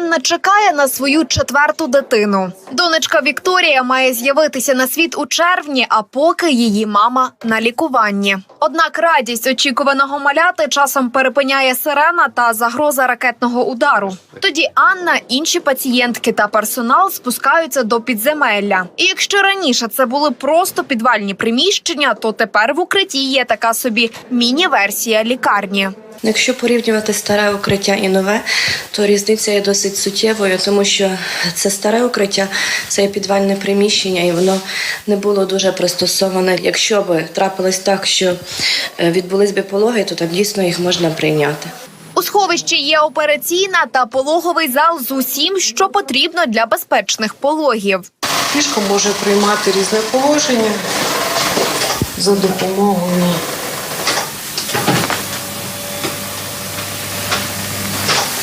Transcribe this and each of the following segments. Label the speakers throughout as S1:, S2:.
S1: Анна чекає на свою четверту дитину. Донечка Вікторія має з'явитися на світ у червні, а поки її мама на лікуванні. Однак радість очікуваного маляти часом перепиняє сирена та загроза ракетного удару. Тоді Анна, інші пацієнтки та персонал спускаються до підземелля. І якщо раніше це були просто підвальні приміщення, то тепер в укритті є така собі міні-версія лікарні.
S2: Якщо порівнювати старе укриття і нове, то різниця є досить суттєвою, тому що це старе укриття, це є підвальне приміщення, і воно не було дуже пристосоване. Якщо б трапилось так, що е, відбулись би пологи, то там дійсно їх можна прийняти.
S1: У сховищі є операційна та пологовий зал з усім, що потрібно для безпечних пологів.
S3: Ліжко може приймати різне положення за допомогою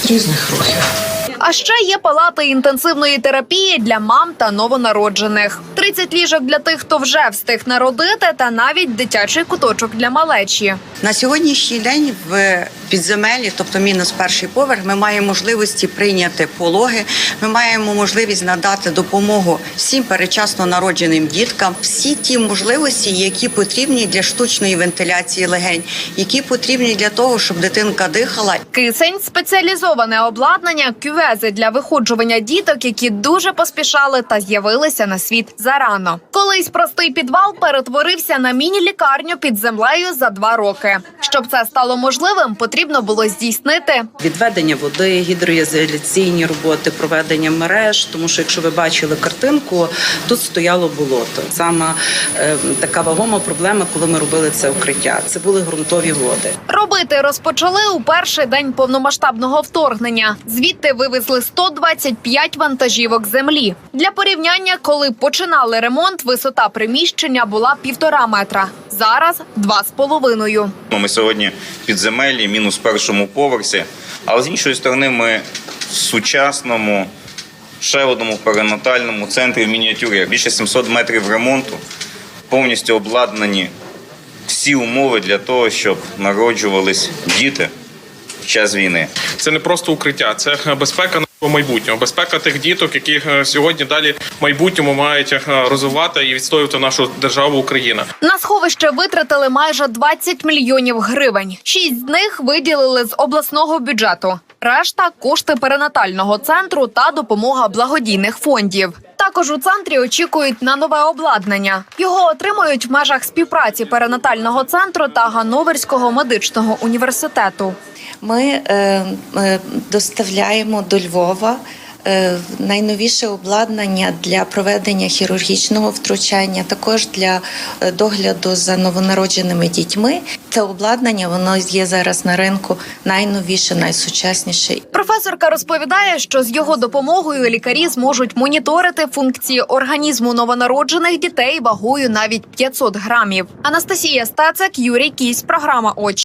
S3: різних рухів.
S1: А ще є палати інтенсивної терапії для мам та новонароджених. 30 ліжок для тих, хто вже встиг народити, та навіть дитячий куточок для малечі.
S4: На сьогоднішній день в підземелі, тобто мінус перший поверх, ми маємо можливості прийняти пологи. Ми маємо можливість надати допомогу всім перечасно народженим діткам. Всі ті можливості, які потрібні для штучної вентиляції легень, які потрібні для того, щоб дитинка дихала
S1: Кисень спеціалізоване обладнання, кювези для виходжування діток, які дуже поспішали та з'явилися на світ зарано. Колись простий підвал перетворився на міні-лікарню під землею за два роки. Щоб це стало можливим, потрібно було здійснити
S5: відведення води, гідроізоляційні роботи, проведення мереж. Тому що, якщо ви бачили картинку, тут стояло болото. Саме е, така вагома проблема, коли ми робили це укриття. Це були ґрунтові води.
S1: Робити розпочали у перший день повномасштабного вторгнення. Звідти вивезли 125 вантажівок землі. Для порівняння, коли починали ремонт, висота приміщення була півтора метра. Зараз два з половиною.
S6: Ну, Ми сьогодні в підземеллі, мінус першому поверсі. Але з іншої сторони, ми в сучасному ще одному перинатальному центрі в мініатюрі. Більше 700 метрів ремонту, повністю обладнані всі умови для того, щоб народжувались діти в час війни.
S7: Це не просто укриття, це е, безпека нашого майбутнього, безпека тих діток, які е, сьогодні далі в майбутньому мають е, розвивати і відстоювати нашу державу Україна.
S1: На сховище витратили майже 20 мільйонів гривень. Шість з них виділили з обласного бюджету. Решта кошти перинатального центру та допомога благодійних фондів. Також у центрі очікують на нове обладнання. Його отримують в межах співпраці перинатального центру та Гановерського медичного університету.
S8: Ми е, е, доставляємо до Львова найновіше обладнання для проведення хірургічного втручання, також для е, догляду за новонародженими дітьми. Це обладнання воно є зараз на ринку найновіше, найсучасніше.
S1: Професорка розповідає, що з його допомогою лікарі зможуть моніторити функції організму новонароджених дітей вагою навіть 500 грамів. Анастасія Стацик, Юрій Кісь, програма очі.